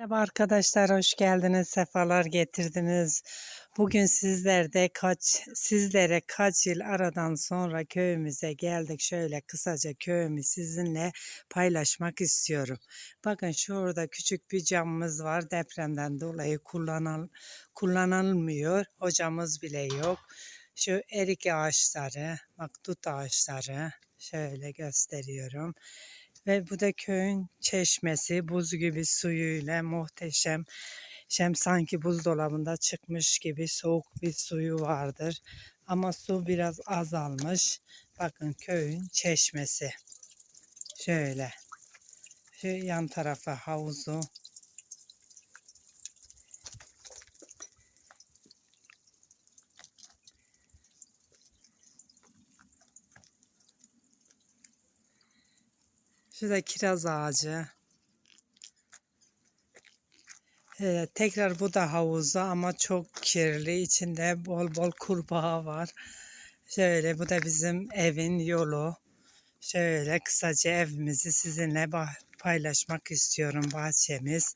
Merhaba arkadaşlar, hoş geldiniz, sefalar getirdiniz. Bugün sizlerde kaç, sizlere kaç yıl aradan sonra köyümüze geldik. Şöyle kısaca köyümü sizinle paylaşmak istiyorum. Bakın şurada küçük bir camımız var. Depremden dolayı kullanıl, kullanılmıyor. Hocamız bile yok. Şu erik ağaçları, bak ağaçları şöyle gösteriyorum. Ve bu da köyün çeşmesi buz gibi suyuyla muhteşem. Şem sanki buzdolabında çıkmış gibi soğuk bir suyu vardır. Ama su biraz azalmış. Bakın köyün çeşmesi. Şöyle. Şu yan tarafa havuzu. Şurada kiraz ağacı. Ee, tekrar bu da havuzu ama çok kirli. İçinde bol bol kurbağa var. Şöyle bu da bizim evin yolu. Şöyle kısaca evimizi sizinle paylaşmak istiyorum bahçemiz.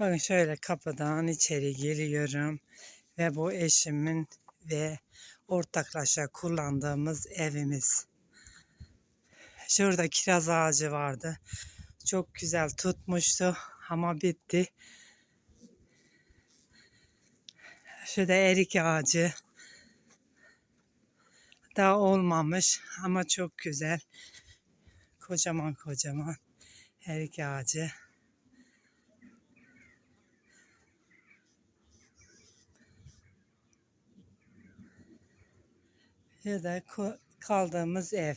Bakın şöyle kapıdan içeri giriyorum ve bu eşimin ve ortaklaşa kullandığımız evimiz. Şurada kiraz ağacı vardı. Çok güzel tutmuştu ama bitti. Şurada erik ağacı. Daha olmamış ama çok güzel. Kocaman kocaman erik ağacı. Şurada ko- kaldığımız ev.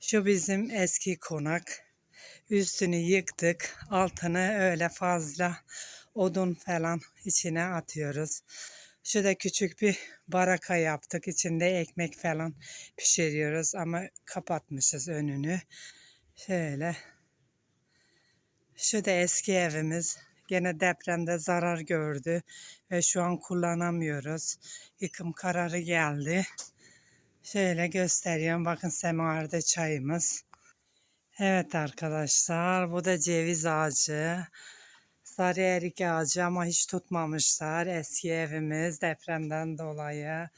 Şu bizim eski konak. Üstünü yıktık. Altını öyle fazla odun falan içine atıyoruz. Şurada küçük bir baraka yaptık. İçinde ekmek falan pişiriyoruz ama kapatmışız önünü. Şöyle. Şu da eski evimiz. Gene depremde zarar gördü ve şu an kullanamıyoruz. Yıkım kararı geldi. Şöyle gösteriyorum. Bakın semaverde çayımız. Evet arkadaşlar bu da ceviz ağacı. Sarı erik ağacı ama hiç tutmamışlar. Eski evimiz depremden dolayı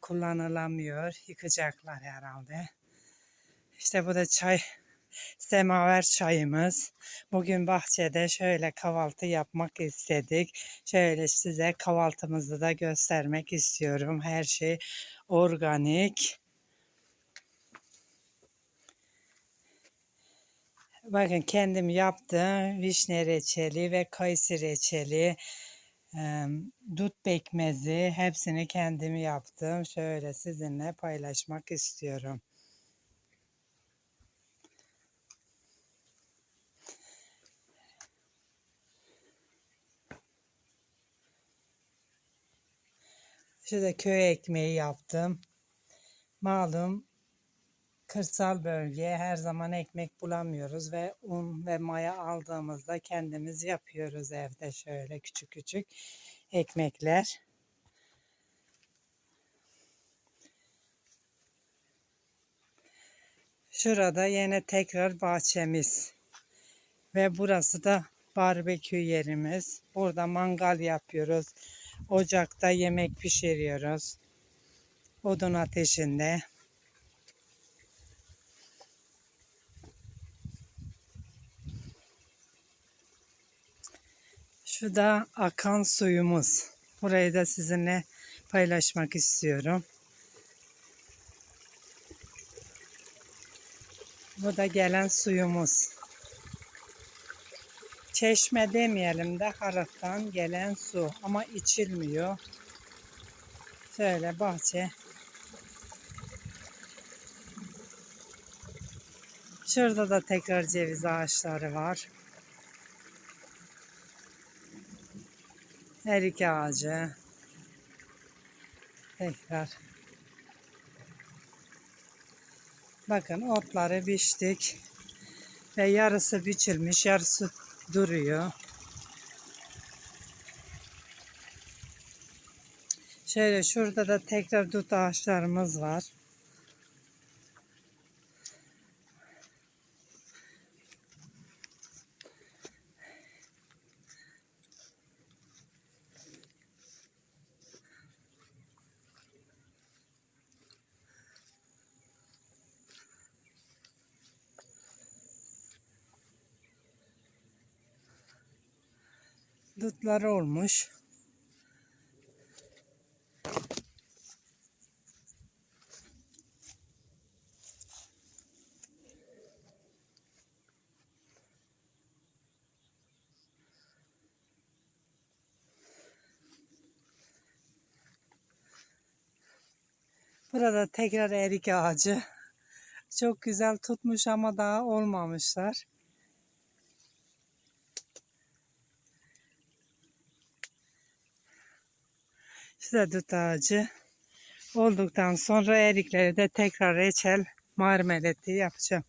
kullanılamıyor. Yıkacaklar herhalde. İşte bu da çay semaver çayımız. Bugün bahçede şöyle kahvaltı yapmak istedik. Şöyle size kahvaltımızı da göstermek istiyorum. Her şey organik. Bakın kendim yaptım vişne reçeli ve kayısı reçeli, dut pekmezi hepsini kendim yaptım. Şöyle sizinle paylaşmak istiyorum. Şurada köy ekmeği yaptım. Malum kırsal bölge her zaman ekmek bulamıyoruz ve un ve maya aldığımızda kendimiz yapıyoruz evde şöyle küçük küçük ekmekler. Şurada yine tekrar bahçemiz ve burası da barbekü yerimiz. Burada mangal yapıyoruz. Ocakta yemek pişiriyoruz. Odun ateşinde. Şu da akan suyumuz. Burayı da sizinle paylaşmak istiyorum. Bu da gelen suyumuz. Çeşme demeyelim de haraktan gelen su ama içilmiyor. Şöyle bahçe. Şurada da tekrar ceviz ağaçları var. Erik ağacı. Tekrar. Bakın otları biçtik. Ve yarısı biçilmiş, yarısı duruyor. Şöyle şurada da tekrar dut ağaçlarımız var. Dutlar olmuş. Burada tekrar erik ağacı. Çok güzel tutmuş ama daha olmamışlar. İşte dut ağacı. Olduktan sonra erikleri de tekrar reçel marmeleti yapacağım.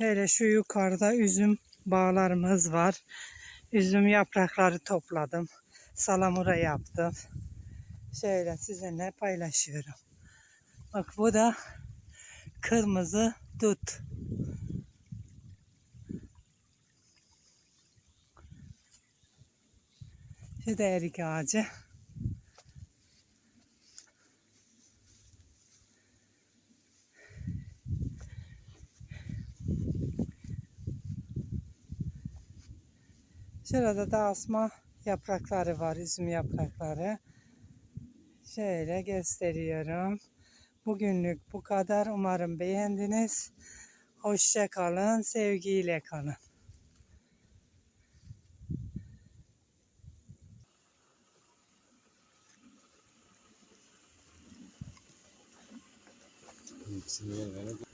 Böyle şu yukarıda üzüm bağlarımız var. Üzüm yaprakları topladım. Salamura yaptım. Şöyle sizinle paylaşıyorum. Bak bu da kırmızı dut. Şu da erik ağacı. Şurada da asma yaprakları var, üzüm yaprakları. Şöyle gösteriyorum. Bugünlük bu kadar. Umarım beğendiniz. Hoşça kalın, sevgiyle kalın. Yana